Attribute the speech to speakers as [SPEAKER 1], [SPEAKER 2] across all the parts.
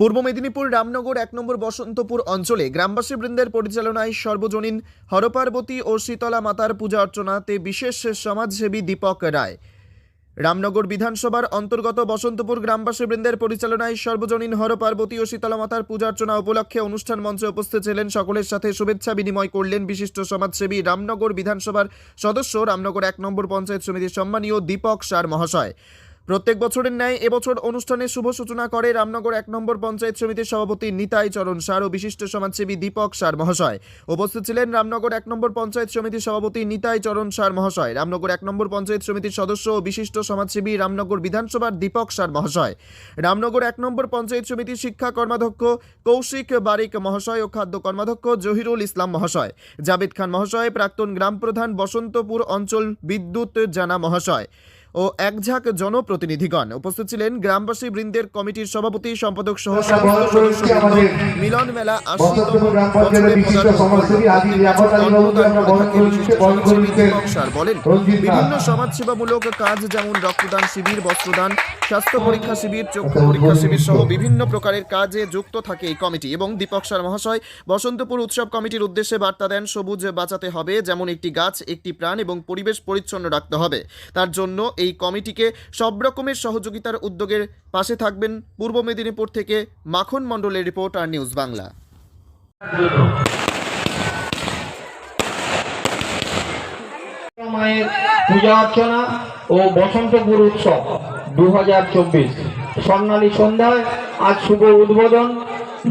[SPEAKER 1] পূর্ব মেদিনীপুর রামনগর এক নম্বর বসন্তপুর অঞ্চলে গ্রামবাসী বৃন্দের পরিচালনায় সর্বজনীন হরপার্বতী ও শীতলা মাতার পূজা অর্চনাতে বিশেষ সমাজসেবী দীপক রায়। রামনগর বিধানসভার অন্তর্গত বসন্তপুর গ্রামবাসী বৃন্দের পরিচালনায় সর্বজনীন হর পার্বতী ও শীতলা মাতার পূজা অর্চনা উপলক্ষে অনুষ্ঠান মঞ্চে উপস্থিত ছিলেন সকলের সাথে শুভেচ্ছা বিনিময় করলেন বিশিষ্ট সমাজসেবী রামনগর বিধানসভার সদস্য রামনগর এক নম্বর পঞ্চায়েত সমিতির সম্মানীয় দীপক সার মহাশয়। প্রত্যেক বছরের ন্যায় এবছর অনুষ্ঠানের শুভ সূচনা করে রামনগর এক নম্বর পঞ্চায়েত সমিতির সভাপতি নিতাই চরণ সার ও বিশিষ্ট সমাজসেবী দীপক সার মহাশয়। উপস্থিত ছিলেন রামনগর এক নম্বর পঞ্চায়েত সমিতির সভাপতি নিতাই চরণ সার মহাশয়, রামনগর এক নম্বর পঞ্চায়েত সমিতির সদস্য ও বিশিষ্ট সমাজসেবী রামনগর বিধানসভার দীপক সার মহাশয়। রামনগর এক নম্বর পঞ্চায়েত সমিতির শিক্ষা কর্মাধ্যক্ষ কৌশিক বারিক মহাশয় ও খাদ্য কর্মাধ্যক্ষ জহিরুল ইসলাম মহাশয়। জাবেদ খান মহাশয়, প্রাক্তন গ্রাম প্রধান বসন্তপুর অঞ্চল বিদ্যুৎ জানা মহাশয়। ও একঝাঁক জনপ্রতিনিধিগণ উপস্থিত ছিলেন গ্রামবাসী বৃন্দের কমিটির সভাপতি সম্পাদক সহ মিলন মেলা বলেন বিভিন্ন সমাজসেবামূলক কাজ যেমন রক্তদান শিবির বস্ত্রদান স্বাস্থ্য পরীক্ষা শিবির চক্ষু পরীক্ষা শিবির সহ বিভিন্ন প্রকারের কাজে যুক্ত থাকে এই কমিটি এবং দীপক সার মহাশয় বসন্তপুর উৎসব কমিটির উদ্দেশ্যে বার্তা দেন সবুজ বাঁচাতে হবে যেমন একটি গাছ একটি প্রাণ এবং পরিবেশ পরিচ্ছন্ন রাখতে হবে। তার জন্য এই কমিটিকে সব রকমের সহযোগিতার উদ্যোগের পাশে থাকবেন পূর্ব মেদিনীপুর থেকে মাখন মণ্ডলের রিপোর্ট আর নিউজ বাংলা।
[SPEAKER 2] মায়ের পূজা অর্চনা ও বসন্তপুর উৎসব দু হাজার চব্বিশ। স্বর্ণালী সন্ধ্যায় আজ শুভ উদ্বোধন।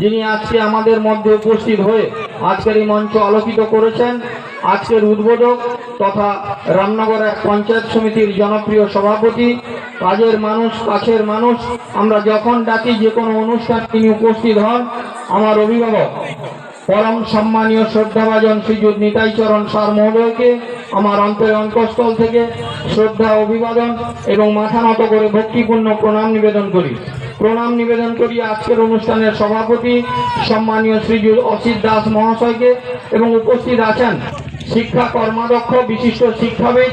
[SPEAKER 2] যিনি আজকে আমাদের মধ্যে উপস্থিত হয়ে আজকের এই মঞ্চ আলোকিত করেছেন, আজকের উদ্বোধক তথা রামনগর এক পঞ্চায়েত সমিতির জনপ্রিয় সভাপতি, কাজের মানুষ, কাছের মানুষ, আমরা যখন ডাকি যে কোনো অনুষ্ঠান তিনি উপস্থিত হন, আমার অভিভাবক পরম সম্মানীয় শ্রদ্ধাভাজন শ্রীযুত নিতাইচরণ সার মহোদয়কে, আমার অন্তরের অন্তঃস্থল থেকে শ্রদ্ধা, অভিবাদন এবং মাথা নত করে ভক্তিপূর্ণ প্রণাম নিবেদন করি। প্রণাম নিবেদন করি আজকের অনুষ্ঠানের সভাপতি, সম্মানীয় শ্রীযুত অসিত দাস মহাশয়কে এবং উপস্থিত আছেন শিক্ষা কর্মাধ্যক্ষ, বিশিষ্ট শিক্ষাবিদ,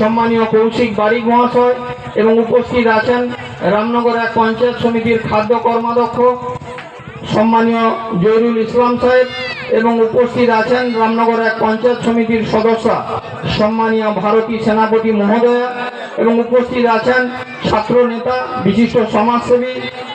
[SPEAKER 2] সম্মানীয় কৌশিক বারিক মহাশয় এবং উপস্থিত আছেন রামনগর এক পঞ্চায়েত সমিতির খাদ্য কর্মাধ্যক্ষ, সম্মানীয় জহিরুল ইসলাম সাহেব এবং উপস্থিত আছেন রামনগর এক পঞ্চায়েত সমিতির সদস্য, সম্মানীয় ভারতী সেনাপতি মহোদয়া এবং উপস্থিত আছেন ছাত্র নেতা বিশিষ্ট সমাজসেবী,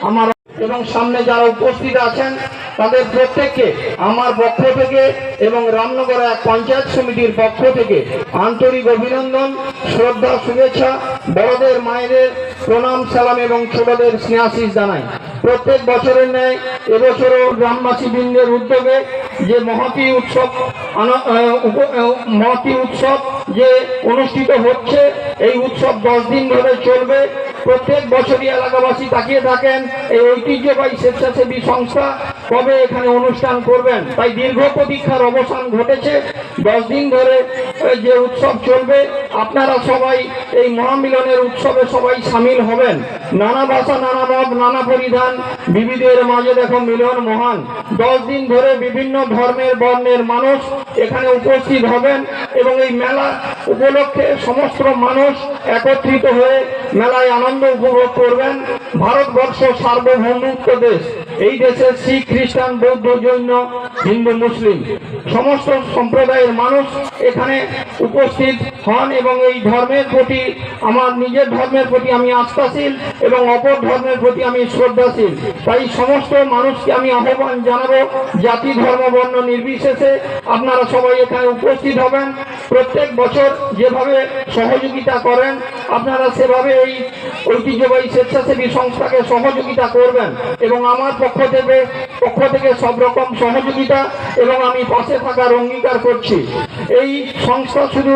[SPEAKER 2] আমার এবং সামনে যারা উপস্থিত আছেন তাদের প্রত্যেককে আমার পক্ষ থেকে এবং রামনগর এক পঞ্চায়েত সমিতির পক্ষ থেকে আন্তরিক অভিনন্দন, শ্রদ্ধা, শুভেচ্ছা, বড়দের মায়েদের প্রণাম, সালাম এবং ছোটদের স্নেহাশিস জানাই। প্রত্যেক বছরের ন্যায় এবছরও গ্রামবাসী বৃন্দের উদ্যোগে যে মহতি উৎসব মহতি উৎসব যে অনুষ্ঠিত হচ্ছে, এই উৎসব দশ দিন ধরে চলবে। প্রত্যেক বছরই এলাকাবাসী তাকিয়ে থাকেন এই ঐতিহ্যবাহী স্বেচ্ছাসেবী সংস্থা কবে এখানে অনুষ্ঠান করবেন? তাই দীর্ঘ প্রতীক্ষার অবসান ঘটেছে। দশ দিন ধরে যে উৎসব চলবে, আপনারা সবাই এই মহামিলনের উৎসবে সবাই সামিল হবেন। নানা ভাষা, নানা মত, নানা পরিধান, বিবিধের মাঝে দেখো মিলন মহান। দশ দিন ধরে বিভিন্ন ধর্মের, বর্ণের মানুষ এখানে উপস্থিত হবেন এবং এই মেলা উপলক্ষে সমস্ত মানুষ একত্রিত হয়ে মেলায় আনন্দ উপভোগ করবেন। ভারতবর্ষ সার্বভৌমত্ব দেশ। এই দেশের শিখ খ্রিস্টান বৌদ্ধ জৈন হিন্দু মুসলিম, সমস্ত সম্প্রদায়ের মানুষ এখানে উপস্থিত হন এবং এই ধর্মের প্রতি আমার নিজের ধর্মের প্রতি আমি আস্থাশীল এবং অপর ধর্মের প্রতি আমি শ্রদ্ধাশীল। তাই সমস্ত মানুষকে আমি আহ্বান জানাব, জাতি, ধর্ম, বর্ণ নির্বিশেষে আপনারা সবাই এখানে উপস্থিত হবেন। প্রত্যেক বছর যেভাবে সহযোগিতা করেন, আপনারা সেভাবে এই ঐতিহ্যবাহী স্বেচ্ছাসেবী সংস্থাকে সহযোগিতা করবেন এবং আমার পক্ষ থেকে পক্ষ থেকে সব রকম সহযোগিতা এবং আমি পাশে থাকার অঙ্গীকার করছি। এই সংস্থা শুধু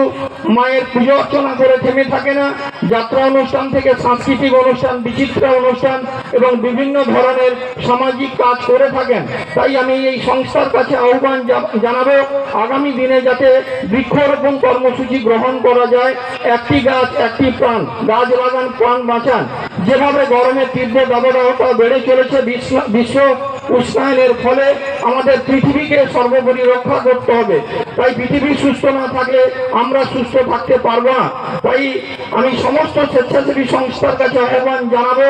[SPEAKER 2] মায়ের পুজো অর্চনা করে থেমে থাকে না, যাত্রা অনুষ্ঠান থেকে সাংস্কৃতিক অনুষ্ঠান, বিচিত্র অনুষ্ঠান এবং বিভিন্ন ধরনের সামাজিক কাজ করে থাকেন। তাই আমি এই সংস্থার কাছে আহ্বান জানাব, আগামী দিনে যাতে বৃক্ষরোপণ কর্মসূচি গ্রহণ করা যায়, একটি গাছ, একটি প্রাণ, গাছ লাগান প্রাণ বাঁচান। যেভাবে গরমের তীব্র দাবদাহতা বেড়ে চলেছে বিশ্ব উষ্ণায়নের ফলে আমাদের পৃথিবীকে সর্বোপরি রক্ষা করতে হবে। তাই পৃথিবী সুস্থ না থাকলে আমরা সুস্থ থাকতে পারব না। তাই আমি সমস্ত স্বেচ্ছাসেবী সংস্থার কাছে আহ্বান জানাব,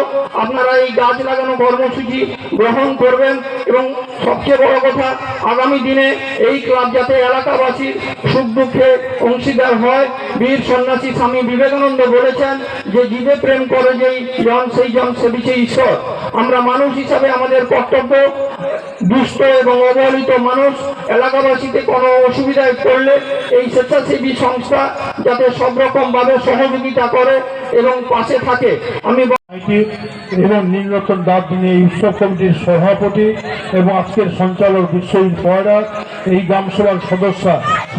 [SPEAKER 2] আপনারা এই গাছ লাগানো কর্মসূচি গ্রহণ করবেন এবং সবচেয়ে বড় কথা, আগামী দিনে এই ক্লাব যাতে এলাকাবাসীর সুখ দুঃখে অংশীদার হয়। বীর সন্ন্যাসী স্বামী বিবেকানন্দ বলেছেন যে জীবে প্রেম করে যেই জন, সেই জন সেবিছে ঈশ্বর। আমরা মানুষ হিসাবে আমাদের কর্তব্য, দুষ্ট এবং অবহেলিত মানুষ এলাকাবাসীতে কোনো অসুবিধায় পড়লে এই স্বেচ্ছাসেবী সংস্থা যাতে সব রকম ভাবে সহযোগিতা করে এবং পাশে থাকে। আমি
[SPEAKER 3] এবং নীলরতন দাস যিনি এই উৎসব কমিটির সভাপতি এবং আজকের সঞ্চালক বিশ্বজিৎ পয়রা এই গ্রামসভার সদস্য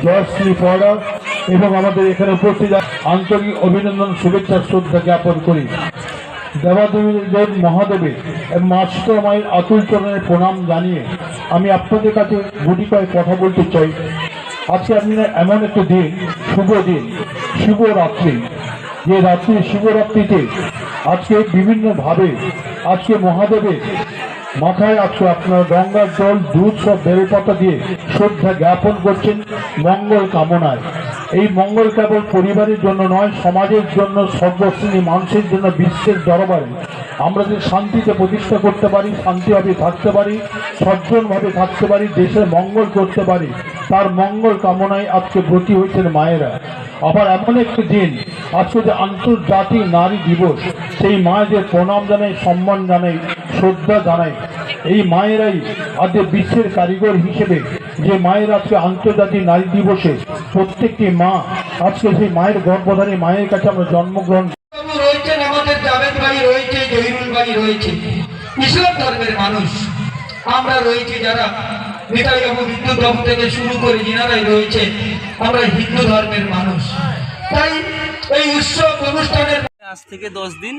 [SPEAKER 3] জয়শ্রী পয়রা এবং আমাদের এখানে উপস্থিত আন্তরিক অভিনন্দন শুভেচ্ছা শ্রদ্ধা জ্ঞাপন করি। দেবাদেবীদের মহাদেবে এবং মাস্টার মায়ের আতুল চরণের প্রণাম জানিয়ে আমি আপনাদের কাছে গুটি কয়েক কথা বলতে চাই। আজকে আপনি এমন একটা দিন, শুভ দিন শুভ রাত্রি যে রাত্রি শিবরাত্রিতে আজকে বিভিন্নভাবে আজকে মহাদেবের মাথায় আজকে আপনার গঙ্গার জল, দুধ সব বেলপাতা দিয়ে শ্রদ্ধা জ্ঞাপন করছেন মঙ্গল কামনায়। এই মঙ্গল কেবল পরিবারের জন্য নয়, সমাজের জন্য, সর্বশ্রেণী মানুষের জন্য, বিশ্বের দরবারে। আমরা যে শান্তিতে প্রতিষ্ঠা করতে পারি, শান্তিভাবে থাকতে পারি, সজ্জনভাবে থাকতে পারি, দেশের মঙ্গল করতে পারি, তার মঙ্গল কামনায় আজকে ব্রতী হয়েছেন মায়েরা। আবার এমন একটি দিন, আজকে যে আন্তর্জাতিক নারী দিবস, সেই মায়েদের প্রণাম জানাই, সম্মান জানাই, শ্রদ্ধা জানাই। এই মায়েরাই আজকে বিশ্বের কারিগর হিসেবে যে মায়ের আজকে আন্তর্জাতিক নারী দিবসে প্রত্যেকটি মা আজকে সেই মায়ের গর্ভধারী মায়ের কাছে আমরা জন্মগ্রহণ
[SPEAKER 4] রয়েছেন আমাদের জাভেদ ভাই রয়েছে জহিরুল ভাই রয়েছে। ইসলাম ধর্মের মানুষ। আমরা রয়েছি যারা নিতাই বাবু হিন্দু ধর্ম থেকে শুরু করে যিনারাই রয়েছে আমরা হিন্দু ধর্মের মানুষ। তাই এই উৎসব অনুষ্ঠানের
[SPEAKER 5] আজ থেকে দশ দিন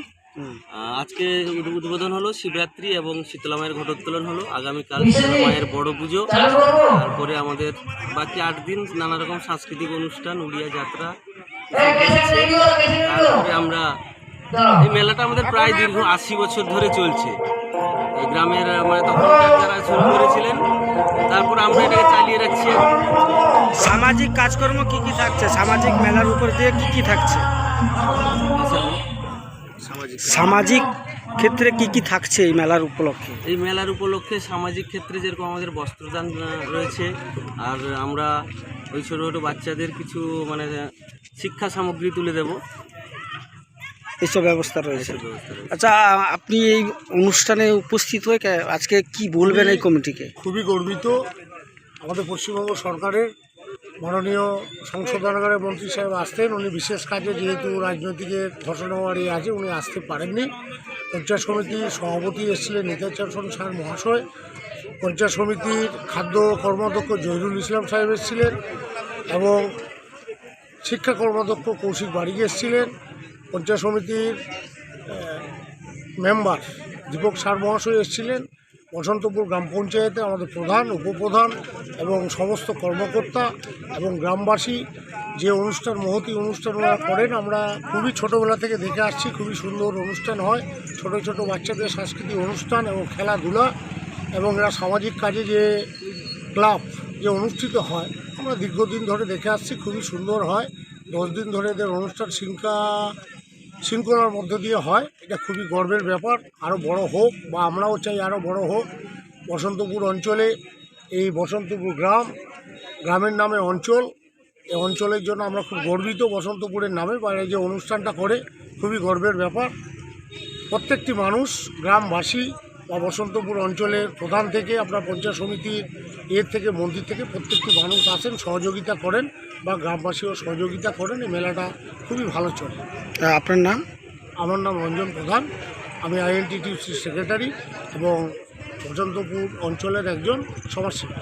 [SPEAKER 5] আজকে উদ- উদ্বোধন হলো শিবরাত্রি এবং শীতলা মায়ের ঘটোত্তোলন হলো। আগামীকাল শীতলা মায়ের বড় পুজো। তারপরে আমাদের বাকি আট দিন নানা রকম সাংস্কৃতিক অনুষ্ঠান উড়িয়া যাত্রা। তারপরে আমরা এই মেলাটা আমাদের প্রায় দীর্ঘ আশি বছর ধরে চলছে। এই গ্রামের মানে তখন যারা শুরু করেছিলেন তারপর আমরা এটাকে চালিয়ে রাখছি।
[SPEAKER 6] সামাজিক কাজকর্ম কি কি থাকছে? সামাজিক মেলার উপর দিয়ে কি কি থাকছে?
[SPEAKER 5] সামাজিক
[SPEAKER 6] ক্ষেত্রে কি কি থাকছে এই মেলার উপলক্ষে?
[SPEAKER 5] এই মেলার উপলক্ষে সামাজিক ক্ষেত্রে যেরকম আমাদের বস্ত্রদান রয়েছে আর আমরা ওই ছোটো ছোটো বাচ্চাদের কিছু মানে শিক্ষা সামগ্রী তুলে দেব।
[SPEAKER 6] এইসব ব্যবস্থা রয়েছে।
[SPEAKER 5] এসব ব্যবস্থা রয়েছে।
[SPEAKER 6] আচ্ছা আপনি এই অনুষ্ঠানে উপস্থিত হয়ে কে- আজকে কি বলবেন এই কমিটিকে?
[SPEAKER 7] খুবই গর্বিত আমাদের পশ্চিমবঙ্গ সরকারের মাননীয় সংশোধনাগারের মন্ত্রী সাহেব আসতেন। উনি বিশেষ কাজে যেহেতু রাজনৈতিকের ঘটনাবাড়ি আছে, উনি আসতে পারেননি। পঞ্চায়েত সমিতির সভাপতি এসেছিলেন নিতাচরণ স্যার মহাশয়। পঞ্চায়েত সমিতির খাদ্য কর্মাধ্যক্ষ জহিরুল ইসলাম সাহেব এসেছিলেন এবং শিক্ষা কর্মাধ্যক্ষ কৌশিক বাড়ি এসেছিলেন। পঞ্চায়েত সমিতির মেম্বার দীপক সার মহাশয় এসেছিলেন। বসন্তপুর গ্রাম পঞ্চায়েতে আমাদের প্রধান, উপপ্রধান এবং সমস্ত কর্মকর্তা এবং গ্রামবাসী যে অনুষ্ঠান, মহতি অনুষ্ঠান ওরা করেন, আমরা খুবই ছোটোবেলা থেকে দেখে আসছি, খুবই সুন্দর অনুষ্ঠান হয়। ছোট ছোট বাচ্চাদের সাংস্কৃতিক অনুষ্ঠান এবং খেলাধুলা এবং এরা সামাজিক কাজে যে ক্লাব যে অনুষ্ঠিত হয়, আমরা দীর্ঘদিন ধরে দেখে আসছি, খুবই সুন্দর হয়। দশ দিন ধরে এদের অনুষ্ঠান শৃঙ্খলা শৃঙ্খলার মধ্য দিয়ে হয়। এটা খুবই গর্বের ব্যাপার। আরও বড় হোক বা আমরাও চাই আরও বড় হোক, বসন্তপুর অঞ্চলে এই বসন্তপুর গ্রাম, গ্রামের নামে অঞ্চল। এই অঞ্চলের জন্য আমরা খুব গর্বিত বসন্তপুরের নামে বা এই যে অনুষ্ঠানটা করে, খুবই গর্বের ব্যাপার। প্রত্যেকটি মানুষ, গ্রামবাসী বা বসন্তপুর অঞ্চলের প্রধান থেকে আপনার পঞ্চায়েত সমিতির এর থেকে মন্দির থেকে প্রত্যেকটি মানুষ আসেন, সহযোগিতা করেন বা গ্রামবাসীও সহযোগিতা করেন। এই মেলাটা খুবই ভালো চলে।
[SPEAKER 6] আপনার নাম?
[SPEAKER 7] আমার নাম রঞ্জন প্রধান। আমি আইএনটিটিউসি সেক্রেটারি এবং বসন্তপুর অঞ্চলের একজন সমাজসেবী।